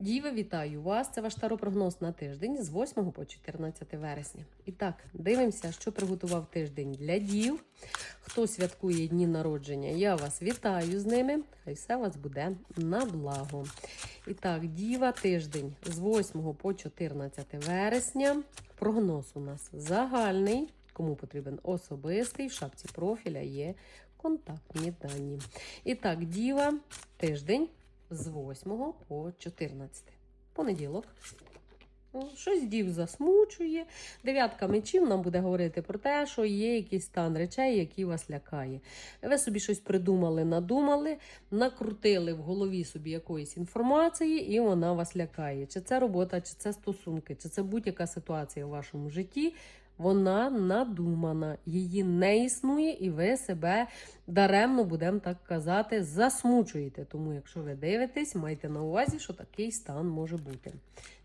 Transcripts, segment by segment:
Діви, вітаю вас! Це ваш таропрогноз на тиждень з 8 по 14 вересня. І так, дивимося, що приготував тиждень для дів. Хто святкує дні народження, я вас вітаю з ними. Хай все у вас буде на благо. І так, діва тиждень з 8 по 14 вересня. Прогноз у нас загальний. Кому потрібен особистий, в шапці профіля є контактні дані. І так, діва тиждень з 8 по 14. Понеділок. Ну, Щось дів засмучує. Дев'ятка мечів нам буде говорити про те, що є якийсь стан речей, який вас лякає. Ви собі щось придумали, надумали, накрутили в голові собі якоїсь інформації, і вона вас лякає. Чи це робота, чи це стосунки, чи це будь-яка ситуація в вашому житті. Вона надумана, її не існує, і ви себе даремно, будемо так казати, засмучуєте. Тому, якщо ви дивитесь, майте на увазі, що такий стан може бути.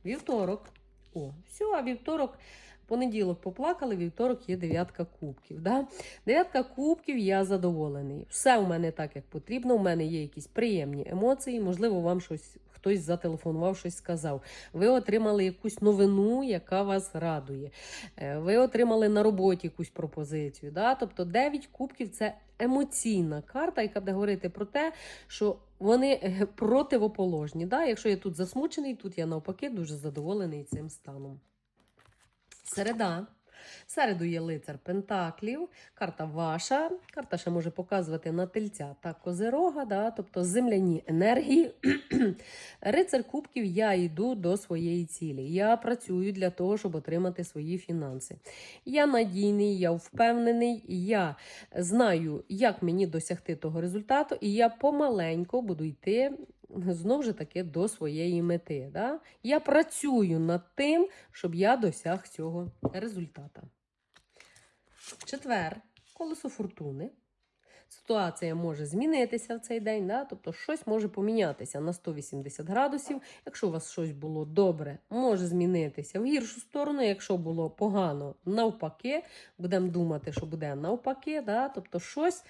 Вівторок. О, все, а вівторок. Понеділок поплакали, вівторок є дев'ятка кубків. Да? Дев'ятка кубків, я задоволений. Все у мене так, як потрібно. У мене є якісь приємні емоції. Можливо, вам щось хтось зателефонував, щось сказав. Ви отримали якусь новину, яка вас радує. Е, Ви отримали на роботі якусь пропозицію. Да? Тобто 9 кубків це емоційна карта, яка буде говорити про те, що вони е, противоположні. Да? Якщо я тут засмучений, тут я навпаки дуже задоволений цим станом. Середа. Середу є лицар Пентаклів, карта ваша. Карта ще може показувати на тельця та козирога, да? тобто земляні енергії. Рицар Кубків, я йду до своєї цілі. Я працюю для того, щоб отримати свої фінанси. Я надійний, я впевнений, я знаю, як мені досягти того результату, і я помаленько буду йти знову ж таки до своєї мети. Да? Я працюю над тим, щоб я досяг цього результата. Четвер, колесо фортуни. Ситуація може змінитися в цей день, да? тобто щось може помінятися на 180 градусів. Якщо у вас щось було добре, може змінитися в гіршу сторону. Якщо було погано, навпаки, будемо думати, що буде навпаки. Да? Тобто щось.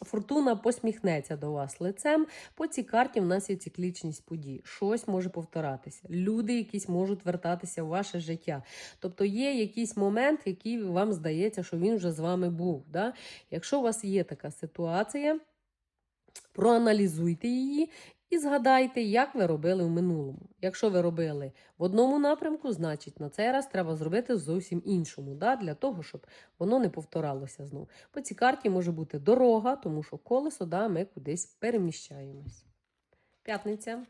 Фортуна посміхнеться до вас лицем. По цій карті в нас є циклічність подій. Щось може повторатися. Люди якісь можуть вертатися в ваше життя. Тобто є якийсь момент, який вам здається, що він вже з вами був. Да? Якщо у вас є така ситуація, проаналізуйте її. І згадайте, як ви робили в минулому. Якщо ви робили в одному напрямку, значить на цей раз треба зробити зовсім іншому, да? для того, щоб воно не повторалося знову. По цій карті може бути дорога, тому що колесо да, ми кудись переміщаємось. П'ятниця.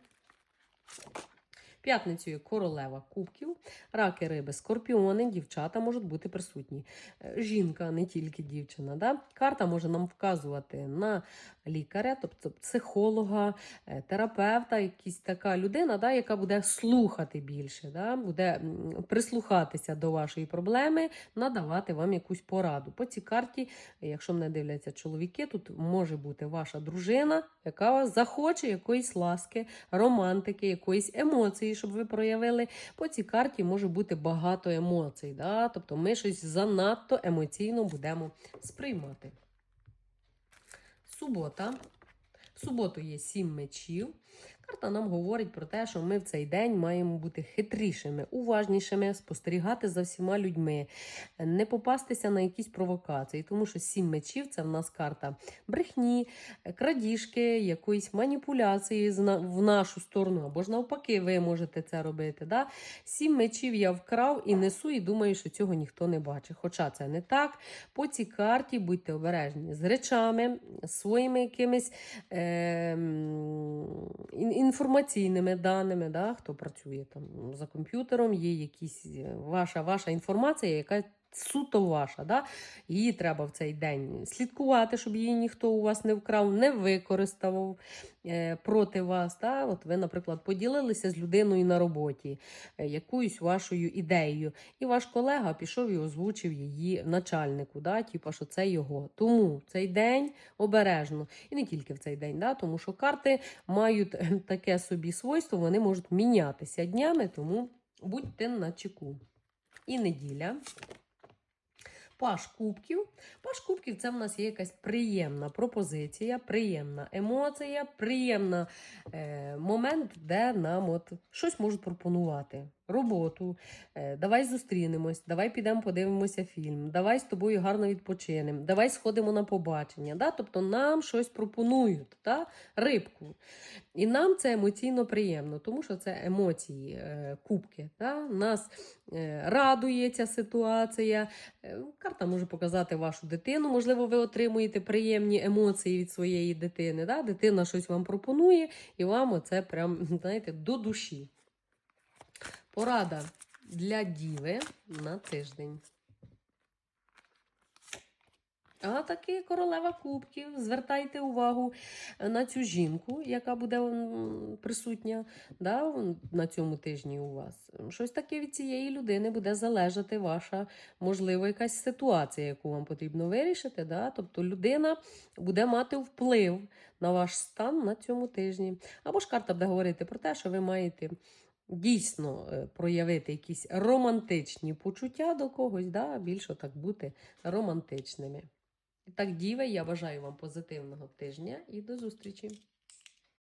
П'ятницею королева кубків, раки, риби, скорпіони, дівчата можуть бути присутні. Е, Жінка, не тільки дівчина. Да? Карта може нам вказувати на лікаря, тобто психолога, е, терапевта, якась така людина, да, яка буде слухати більше, да? буде прислухатися до вашої проблеми, надавати вам якусь пораду. По цій карті, якщо мене дивляться чоловіки, тут може бути ваша дружина, яка вас захоче якоїсь ласки, романтики, якоїсь емоції, щоб ви проявили. По цій карті може бути багато емоцій. Да? Тобто ми щось занадто емоційно будемо сприймати. Субота. В суботу є сім мечів. Карта нам говорить про те, що ми в цей день маємо бути хитрішими, уважнішими, спостерігати за всіма людьми, не попастися на якісь провокації, тому що сім мечів це в нас карта брехні, крадіжки, якоїсь маніпуляції в нашу сторону, або ж навпаки, ви можете це робити. Да? Сім мечів я вкрав і несу, і думаю, що цього ніхто не бачить. Хоча це не так. По цій карті будьте обережні з речами, своїми якимись. Е- інформаційними даними, да, хто працює там за комп'ютером, є якісь е, ваша, ваша інформація, яка суто ваша. Да? Її треба в цей день слідкувати, щоб її ніхто у вас не вкрав, не використав е, проти вас. Да? От ви, наприклад, поділилися з людиною на роботі е, якоюсь вашою ідеєю, і ваш колега пішов і озвучив її начальнику, да? Типа, що це його. Тому цей день обережно. І не тільки в цей день, да? тому що карти мають е, таке собі свойство, вони можуть мінятися днями, тому будьте на чеку. І неділя. Паш кубків. Паш кубків це в нас є якась приємна пропозиція, приємна емоція, приємна е, момент, де нам от щось можуть пропонувати. Роботу, е, давай зустрінемось, давай підемо подивимося фільм, давай з тобою гарно відпочинемо, давай сходимо на побачення. Да? Тобто нам щось пропонують, да? рибку. І нам це емоційно приємно, тому що це емоції, е, кубки. Да? Нас е, радує ця ситуація. Карта може показати вашу дитину. Можливо, ви отримуєте приємні емоції від своєї дитини. Да? Дитина щось вам пропонує, і вам оце прям, знаєте, до душі. Порада для діви на тиждень. А таки королева кубків. Звертайте увагу на цю жінку, яка буде присутня да, на цьому тижні у вас. Щось таке від цієї людини буде залежати ваша, можливо, якась ситуація, яку вам потрібно вирішити. Да? Тобто людина буде мати вплив на ваш стан на цьому тижні. Або ж карта буде говорити про те, що ви маєте дійсно е, проявити якісь романтичні почуття до когось, да? більше так бути романтичними. Так, діви, я бажаю вам позитивного тижня і до зустрічі!